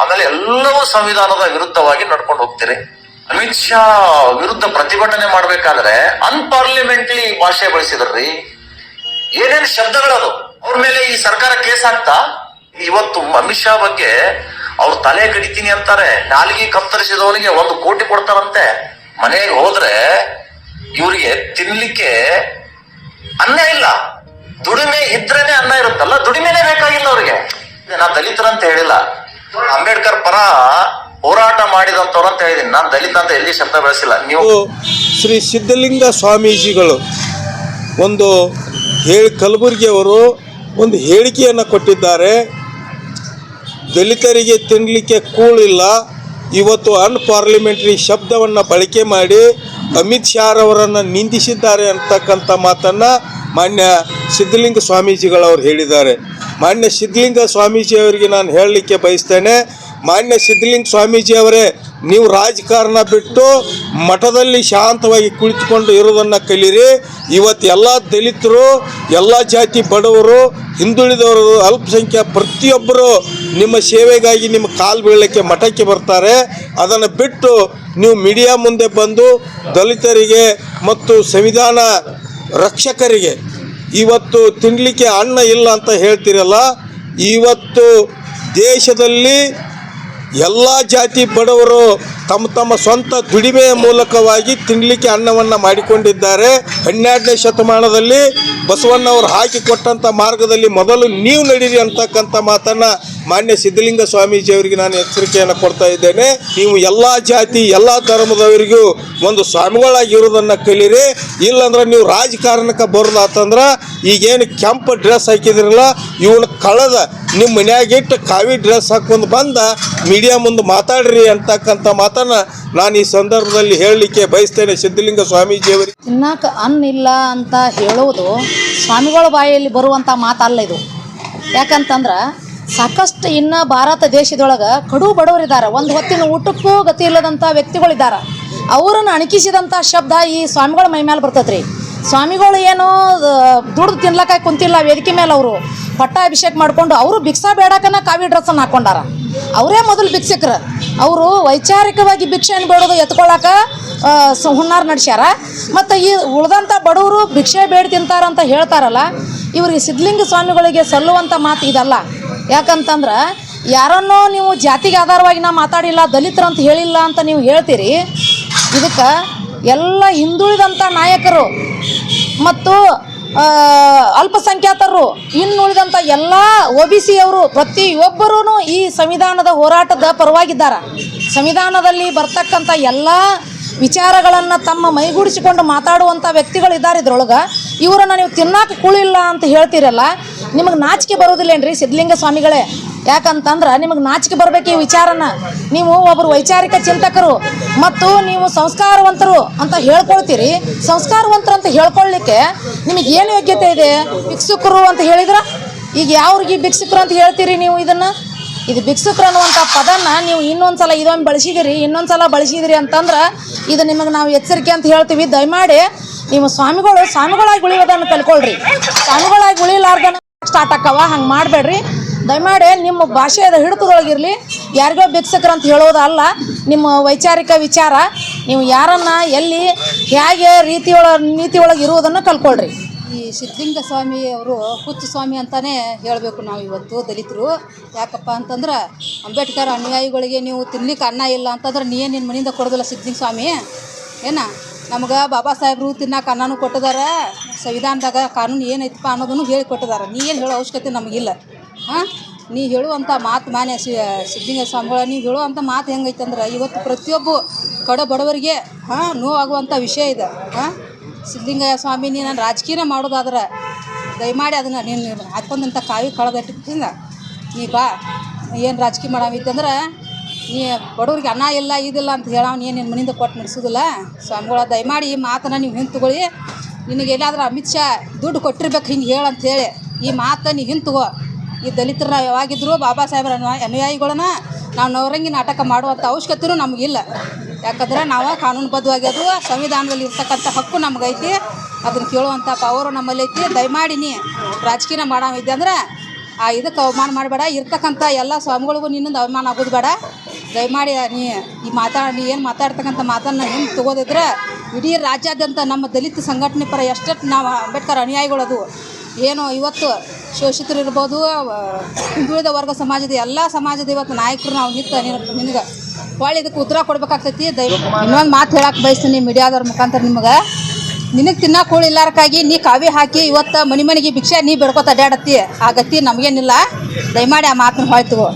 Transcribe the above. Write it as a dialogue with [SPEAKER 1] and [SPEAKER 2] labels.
[SPEAKER 1] ಆಮೇಲೆ ಎಲ್ಲವೂ ಸಂವಿಧಾನದ ವಿರುದ್ಧವಾಗಿ ನಡ್ಕೊಂಡು ಹೋಗ್ತೀರಿ. ಅಮಿತ್ ಶಾ ವಿರುದ್ಧ ಪ್ರತಿಭಟನೆ ಮಾಡ್ಬೇಕಾದ್ರೆ ಅನ್ಪಾರ್ಲಿಮೆಂಟ್ಲಿ ಭಾಷೆ ಬಳಸಿದ್ರಿ. ಏನೇನ್ ಶಬ್ದಗಳದು? ಅವ್ರ ಮೇಲೆ ಈ ಸರ್ಕಾರ ಕೇಸ್ ಹಾಕ್ತಾ? ಇವತ್ತು ಅಮಿತ್ ಶಾ ಬಗ್ಗೆ ಅವ್ರ ತಲೆ ಕಡಿತೀನಿ ಅಂತಾರೆ, ನಾಲ್ಗೆ ಕತ್ತರಿಸಿದವನಿಗೆ ಒಂದು ಕೋಟಿ ಕೊಡ್ತಾರಂತೆ. ಮನೆಗೆ ಹೋದ್ರೆ ಇವರಿಗೆ ತಿನ್ಲಿಕ್ಕೆ ಅನ್ನ ಇಲ್ಲ. ದುಡಿಮೆ ಇದ್ರೇನೆ ಅನ್ನ ಇರುತ್ತಲ್ಲ, ದುಡಿಮೆನೆ ಬೇಕಾಗಿಲ್ಲ ಅವ್ರಿಗೆ. ನಾ ದಲಿತರಂತ ಹೇಳಿಲ್ಲ. ಅಂಬೇಡ್ಕರ್ ಪರ ಹೋರಾಟ ಮಾಡಿದಂತವ್ರು ಅಂತ ಹೇಳಿದೀನಿ. ನಾನು ದಲಿತ ಅಂತ ಎಲ್ಲಿ ಶಬ್ದ ಬಳಸಿಲ್ಲ. ನೀವು
[SPEAKER 2] ಶ್ರೀ ಸಿದ್ಧಲಿಂಗ ಸ್ವಾಮೀಜಿಗಳು ಒಂದು ಹೇಳಿ ಕಲಬುರಗಿಯವರು ಒಂದು ಹೇಳಿಕೆಯನ್ನು ಕೊಟ್ಟಿದ್ದಾರೆ. ದಲಿತರಿಗೆ ತಿನ್ನಲಿಕ್ಕೆ ಕೂಳಿಲ್ಲ ಇವತ್ತು ಅನ್ಪಾರ್ಲಿಮೆಂಟ್ರಿ ಶಬ್ದವನ್ನು ಬಳಕೆ ಮಾಡಿ ಅಮಿತ್ ಶಾರವರನ್ನು ನಿಂದಿಸಿದ್ದಾರೆ ಅಂತಕ್ಕಂಥ ಮಾತನ್ನು ಮಾನ್ಯ ಸಿದ್ಧಲಿಂಗ ಸ್ವಾಮೀಜಿಗಳವರು ಹೇಳಿದ್ದಾರೆ. ಮಾನ್ಯ ಸಿದ್ಧಲಿಂಗ ಸ್ವಾಮೀಜಿಯವರಿಗೆ ನಾನು ಹೇಳಲಿಕ್ಕೆ ಬಯಸ್ತೇನೆ. ಮಾನ್ಯ ಸಿದ್ಧಲಿಂಗ ಸ್ವಾಮೀಜಿಯವರೇ, ನೀವು ರಾಜಕಾರಣ ಬಿಟ್ಟು ಮಠದಲ್ಲಿ ಶಾಂತವಾಗಿ ಕುಳಿತುಕೊಂಡು ಇರೋದನ್ನು ಕಲೀರಿ. ಇವತ್ತು ಎಲ್ಲ ದಲಿತರು, ಎಲ್ಲ ಜಾತಿ ಬಡವರು, ಹಿಂದುಳಿದವರು, ಅಲ್ಪಸಂಖ್ಯಾ ಪ್ರತಿಯೊಬ್ಬರು ನಿಮ್ಮ ಸೇವೆಗಾಗಿ ನಿಮ್ಮ ಕಾಲು ಬೀಳಲಿಕ್ಕೆ ಮಠಕ್ಕೆ ಬರ್ತಾರೆ. ಅದನ್ನು ಬಿಟ್ಟು ನೀವು ಮೀಡಿಯಾ ಮುಂದೆ ಬಂದು ದಲಿತರಿಗೆ ಮತ್ತು ಸಂವಿಧಾನ ರಕ್ಷಕರಿಗೆ ಇವತ್ತು ತಿನ್ನಲಿಕ್ಕೆ ಅನ್ನ ಇಲ್ಲ ಅಂತ ಹೇಳ್ತಿರಲ್ಲ ಇವತ್ತು ದೇಶದಲ್ಲಿ ಎಲ್ಲ ಜಾತಿ ಬಡವರು ತಮ್ಮ ತಮ್ಮ ಸ್ವಂತ ದುಡಿಮೆಯ ಮೂಲಕವಾಗಿ ತಿನ್ನಲಿಕ್ಕೆ ಅನ್ನವನ್ನು ಮಾಡಿಕೊಂಡಿದ್ದಾರೆ. ಹನ್ನೆರಡನೇ ಶತಮಾನದಲ್ಲಿ ಬಸವಣ್ಣವರು ಹಾಕಿಕೊಟ್ಟಂಥ ಮಾರ್ಗದಲ್ಲಿ ಮೊದಲು ನೀವು ನಡೀರಿ ಅಂತಕ್ಕಂಥ ಮಾತನ್ನು ಮಾನ್ಯ ಸಿದ್ಧಲಿಂಗ ಸ್ವಾಮೀಜಿ ಅವರಿಗೆ ನಾನು ಎಚ್ಚರಿಕೆಯನ್ನು ಕೊಡ್ತಾ ಇದ್ದೇನೆ. ನೀವು ಎಲ್ಲ ಜಾತಿ, ಎಲ್ಲ ಧರ್ಮದವರಿಗೂ ಒಂದು ಸ್ವಾಮಿಗಳಾಗಿರೋದನ್ನು ಕಲೀರಿ. ಇಲ್ಲಾಂದ್ರೆ ನೀವು ರಾಜಕಾರಣಕ್ಕೆ ಬರೋದಾತಂದ್ರೆ ಈಗೇನು ಕೆಂಪು ಡ್ರೆಸ್ ಹಾಕಿದ್ರಲ್ಲ, ಇವನು ಕಳೆದ ನಿಮ್ಮ ಮನ್ಯಾಗಿಟ್ಟು ಕಾವಿ ಡ್ರೆಸ್ ಹಾಕೊಂಡು ಬಂದ, ಮೀಡಿಯಾ ಮುಂದೆ ಮಾತಾಡ್ರಿ ಅಂತಕ್ಕಂಥ ಮಾತನ್ನು ನಾನು ಈ ಸಂದರ್ಭದಲ್ಲಿ ಹೇಳಲಿಕ್ಕೆ ಬಯಸ್ತೇನೆ ಸಿದ್ಧಲಿಂಗ ಸ್ವಾಮೀಜಿಯವರಿಗೆ.
[SPEAKER 3] ತಿನ್ನಾಕ ಅನ್ನ ಇಲ್ಲ ಅಂತ ಹೇಳೋದು ಸ್ವಾಮಿಗಳ ಬಾಯಲ್ಲಿ ಬರುವಂಥ ಮಾತಲ್ಲ ಇದು. ಯಾಕಂತಂದ್ರೆ ಸಾಕಷ್ಟು ಇನ್ನು ಭಾರತ ದೇಶದೊಳಗೆ ಕಡು ಬಡವರಿದ್ದಾರೆ ಒಂದು ಹೊತ್ತಿನ ಊಟಕ್ಕೂ ಗತಿ ಇಲ್ಲದಂಥ ವ್ಯಕ್ತಿಗಳಿದ್ದಾರೆ ಅವರನ್ನು ಅಣಕಿಸಿದಂಥ ಶಬ್ದ ಈ ಸ್ವಾಮಿಗಳ ಮೈ ಮೇಲೆ ಬರ್ತೈತೆ ರೀ ಸ್ವಾಮಿಗಳು ಏನು ದುಡ್ದು ತಿನ್ಲಕ್ಕ ಕುಂತಿಲ್ಲ, ವೇದಿಕೆ ಮೇಲೆ ಅವರು. ಪಟ್ಟಾಭಿಷೇಕ ಮಾಡಿಕೊಂಡು ಅವರು ಭಿಕ್ಷಾ ಬೇಡಕನ ಕಾವಿ ಡ್ರೆಸ್ಸನ್ನು ಹಾಕೊಂಡಾರ. ಅವರೇ ಮೊದಲು ಭಿಕ್ಷಕರು. ಅವರು ವೈಚಾರಿಕವಾಗಿ ಭಿಕ್ಷೆಯನ್ನು ಬೇಡೋದು ಎತ್ಕೊಳ್ಳಾಕ ಹುಣ್ಣಾರ ನಡೆಸ್ಯಾರ. ಮತ್ತು ಈ ಉಳ್ದಂಥ ಬಡವರು ಭಿಕ್ಷೆ ಬೇಡ ತಿಂತಾರಂತ ಹೇಳ್ತಾರಲ್ಲ, ಇವ್ರಿಗೆ ಸಿದ್ಧಲಿಂಗ ಸ್ವಾಮಿಗಳಿಗೆ ಸಲ್ಲುವಂಥ ಮಾತು ಇದಲ್ಲ. ಯಾಕಂತಂದ್ರೆ, ಯಾರನ್ನೋ ನೀವು ಜಾತಿಗೆ ಆಧಾರವಾಗಿ ನಾ ಮಾತಾಡಿಲ್ಲ, ದಲಿತರು ಅಂತ ಹೇಳಿಲ್ಲ ಅಂತ ನೀವು ಹೇಳ್ತೀರಿ. ಇದಕ್ಕೆ ಎಲ್ಲ ಹಿಂದುಳಿದಂಥ ನಾಯಕರು ಮತ್ತು ಅಲ್ಪಸಂಖ್ಯಾತರು ಇನ್ನುಳಿದಂಥ ಎಲ್ಲ ಒ ಬಿ ಸಿಯವರು ಪ್ರತಿಯೊಬ್ಬರೂ ಈ ಸಂವಿಧಾನದ ಹೋರಾಟದ ಪರವಾಗಿದ್ದಾರೆ. ಸಂವಿಧಾನದಲ್ಲಿ ಬರ್ತಕ್ಕಂಥ ಎಲ್ಲ ವಿಚಾರಗಳನ್ನು ತಮ್ಮ ಮೈಗೂಡಿಸಿಕೊಂಡು ಮಾತಾಡುವಂಥ ವ್ಯಕ್ತಿಗಳಿದ್ದಾರೆ ಇದ್ರೊಳಗೆ. ಇವರನ್ನು ನೀವು ತಿನ್ನಾಕ ಕುಳಿಲ್ಲ ಅಂತ ಹೇಳ್ತೀರಲ್ಲ, ನಿಮಗೆ ನಾಚಿಕೆ ಬರೋದಿಲ್ಲೇನ್ರಿ ಸಿದ್ಧಲಿಂಗ ಸ್ವಾಮಿಗಳೇ? ಯಾಕಂತಂದ್ರೆ ನಿಮಗೆ ನಾಚಿಕೆ ಬರಬೇಕು ಈ ವಿಚಾರನ. ನೀವು ಒಬ್ಬರು ವೈಚಾರಿಕ ಚಿಂತಕರು ಮತ್ತು ನೀವು ಸಂಸ್ಕಾರವಂತರು ಅಂತ ಹೇಳ್ಕೊಳ್ತೀರಿ. ಸಂಸ್ಕಾರವಂತರು ಅಂತ ಹೇಳ್ಕೊಳ್ಳಿಕ್ಕೆ ನಿಮಗೆ ಏನು ಯೋಗ್ಯತೆ ಇದೆ? ಭಿಕ್ಷುಕರು ಅಂತ ಹೇಳಿದ್ರ? ಈಗ ಯಾವ್ರಿಗೆ ಭಿಕ್ಷುಕರು ಅಂತ ಹೇಳ್ತೀರಿ ನೀವು ಇದನ್ನು? ಇದು ಭಿಕ್ಷುಕರು ಅನ್ನುವಂಥ ಪದನ ನೀವು ಇನ್ನೊಂದು ಸಲ ಬಳಸಿದಿರಿ ಇನ್ನೊಂದು ಸಲ ಬಳಸಿದಿರಿ ಅಂತಂದ್ರೆ ಇದು ನಿಮಗೆ ನಾವು ಎಚ್ಚರಿಕೆ ಅಂತ ಹೇಳ್ತೀವಿ. ದಯಮಾಡಿ ನೀವು ಸ್ವಾಮಿಗಳು, ಸ್ವಾಮಿಗಳಾಗಿ ಉಳಿಯೋದನ್ನು ಕಲ್ಕೊಳ್ರಿ. ಸ್ವಾಮಿಗಳಾಗಿ ಉಳಿಲಾರ್ದನ ಸ್ಟಾರ್ಟ್ ಆಕ್ಕವ, ಹಂಗೆ ಮಾಡಬೇಡ್ರಿ. ದಯಮಾಡಿ ನಿಮ್ಮ ಭಾಷೆಯ ಹಿಡಿತದೊಳಗಿರಲಿ. ಯಾರಿಗೋ ಭಿಕ್ಷಕರು ಅಂತ ಹೇಳೋದಲ್ಲ ನಿಮ್ಮ ವೈಚಾರಿಕ ವಿಚಾರ. ನೀವು ಯಾರನ್ನು, ಎಲ್ಲಿ, ಹೇಗೆ ರೀತಿಯೊಳ, ನೀತಿಯೊಳಗೆ ಇರುವುದನ್ನು ಕಲ್ಕೊಳ್ರಿ.
[SPEAKER 4] ಈ ಸಿದ್ಧಲಿಂಗ ಸ್ವಾಮಿ ಅವರು ಹುಚ್ಚು ಸ್ವಾಮಿ ಅಂತಲೇ ಹೇಳಬೇಕು ನಾವು ಇವತ್ತು ದಲಿತರು. ಯಾಕಪ್ಪ ಅಂತಂದ್ರೆ ಅಂಬೇಡ್ಕರ್ ಅನುಯಾಯಿಗಳಿಗೆ ನೀವು ತಿನ್ಲಿಕ್ಕೆ ಅನ್ನ ಇಲ್ಲ ಅಂತಂದ್ರೆ ನೀ ಏನು ನಿನ್ನ ಮನೆಯಿಂದ ಕೊಡೋದಿಲ್ಲ ಸಿದ್ಧಲಿಂಗ ಸ್ವಾಮಿ ಏನ? ನಮ್ಗೆ ಬಾಬಾ ಸಾಹೇಬ್ರು ತಿನ್ನಕ್ಕೆ ಅನ್ನನೂ ಕೊಟ್ಟಿದಾರ. ಸಂವಿಧಾನದಾಗ ಕಾನೂನು ಏನೈತಪ್ಪ ಅನ್ನೋದನ್ನು ಹೇಳಿ ಕೊಟ್ಟಿದ್ದಾರೆ ನೀ ಏನು ಹೇಳೋ ಅವಶ್ಯಕತೆ ನಮಗಿಲ್ಲ. ಹಾಂ? ನೀ ಹೇಳುವಂಥ ಮಾತು ಮಾನ್ಯ ಸಿ, ಸಿದ್ಧಲಿಂಗ ಸ್ವಾಮಿಗಳ, ನೀವು ಹೇಳುವಂಥ ಮಾತು ಹೆಂಗೈತೆ ಅಂದ್ರೆ ಇವತ್ತು ಪ್ರತಿಯೊಬ್ಬ ಕಡ ಬಡವರಿಗೆ, ಹಾಂ ನೋವಾಗುವಂಥ ವಿಷಯ ಇದೆ. ಹಾಂ? ಸಿದ್ಧಲಿಂಗಯ್ಯ ಸ್ವಾಮಿ ನೀನು ನಾನು ರಾಜಕೀಯ ಮಾಡೋದಾದ್ರೆ ದಯಮಾಡಿ ಅದನ್ನು ನೀನು ಹಾಕೊಂಡಂಥ ಕಾವಿ ಕಳೆದಿಟ್ಟಿಂದ ನೀ ಬಾ ಏನು ರಾಜಕೀಯ ಮಾಡಾವಿತ್ತಂದ್ರೆ ನೀ ಬಡವ್ರಿಗೆ ಅನ್ನ ಇಲ್ಲ, ಇದಿಲ್ಲ ಅಂತ ಹೇಳೋ ನೀನು ನಿನ್ನ ಮನೆಯಿಂದ ಕೊಟ್ಟು ನಡೆಸೋದಿಲ್ಲ ಸ್ವಾಮಿಗಳ, ದಯಮಾಡಿ ಈ ಮಾತನ್ನು ನೀವು ಹಿಂದೆ ನಿನಗೆ ಎಲ್ಲಾದ್ರೂ ಅಮಿತ್ ಶಾ ದುಡ್ಡು ಕೊಟ್ಟಿರ್ಬೇಕು ಹಿಂಗೆ ಹೇಳು ಅಂತ ಹೇಳಿ, ಈ ಮಾತನ್ನು ನೀ ಹಿಂದೆ ಈ ದಲಿತರ ಯಾವಾಗಿದ್ರು ಬಾಬಾ ಸಾಹೇಬ್ರ ಅನುಯಾಯಿ ಅನುಯಾಯಿಗಳನ್ನ ನಾವು ನವರಂಗಿ ನಾಟಕ ಮಾಡುವಂಥ ಅವಶ್ಯಕತೆಯೂ ನಮಗಿಲ್ಲ. ಯಾಕಂದ್ರೆ ನಾವು ಕಾನೂನುಬದ್ಧವಾಗಿ ಅದು ಸಂವಿಧಾನದಲ್ಲಿ ಇರ್ತಕ್ಕಂಥ ಹಕ್ಕು ನಮಗೈತಿ. ಅದನ್ನು ಕೇಳುವಂಥ ಪವರು ನಮ್ಮಲ್ಲಿ ಐತಿ. ದಯಮಾಡಿ ನೀ ರಾಜಕೀಯ ಇದೆ ಅಂದ್ರೆ ಆ ಇದಕ್ಕೆ ಅವಮಾನ ಮಾಡಬೇಡ. ಇರ್ತಕ್ಕಂಥ ಎಲ್ಲ ಸ್ವಾಮಿಗಳಿಗೂ ನಿನ್ನಿಂದ ಅವಮಾನ ಆಗೋದು ಬೇಡ. ದಯಮಾಡಿ ನೀ ಈ ಮಾತಾ, ನೀ ಏನು ಮಾತಾಡ್ತಕ್ಕಂಥ ಮಾತನ್ನು ಹಿಂದೆ ತೊಗೋದಿದ್ರೆ ಇಡೀ ರಾಜ್ಯಾದ್ಯಂತ ನಮ್ಮ ದಲಿತ ಸಂಘಟನೆ ಪರ ಎಷ್ಟೆಷ್ಟು ನಾವು ಅಂಬೇಡ್ಕರ್ ಅನುಯಾಯಿಗಳದು. ಏನು ಇವತ್ತು ಶೋಷಿತರು ಇರ್ಬೋದು ಹಿಂದುಳಿದ ವರ್ಗ ಸಮಾಜದ ಎಲ್ಲ ಸಮಾಜದ ಇವತ್ತು ನಾಯಕರು ನಾವು ನಿಂತ ನಿನಗೆ ಹೊಳ್ಳಿ ಇದಕ್ಕೆ ಉತ್ತರ ಕೊಡ್ಬೇಕಾಗ್ತೈತಿ. ದಯ ಇನ್ನೊಂದು ಮಾತು ಹೇಳಕ್ಕೆ ಬಯಸ್ತೀನಿ ಮೀಡಿಯಾದವ್ರ ಮುಖಾಂತರ ನಿಮಗೆ. ನಿನಗೆ ತಿನ್ನಕ್ಕೆ ಹೋಳಿ ಇಲ್ಲಾರಕ್ಕಾಗಿ ನೀ ಕಾವಿ ಹಾಕಿ ಇವತ್ತು ಮನೆ ಮನೆಗೆ ಭಿಕ್ಷೆ ನೀ ಬೆಡ್ಕೊತ ಅಡ್ಡಾಡತ್ತಿ ಆ ಗತಿ ನಮಗೇನಿಲ್ಲ. ದಯಮಾಡಿ ಆ ಮಾತನ್ನು ಹೊಳ್ತುಗೋ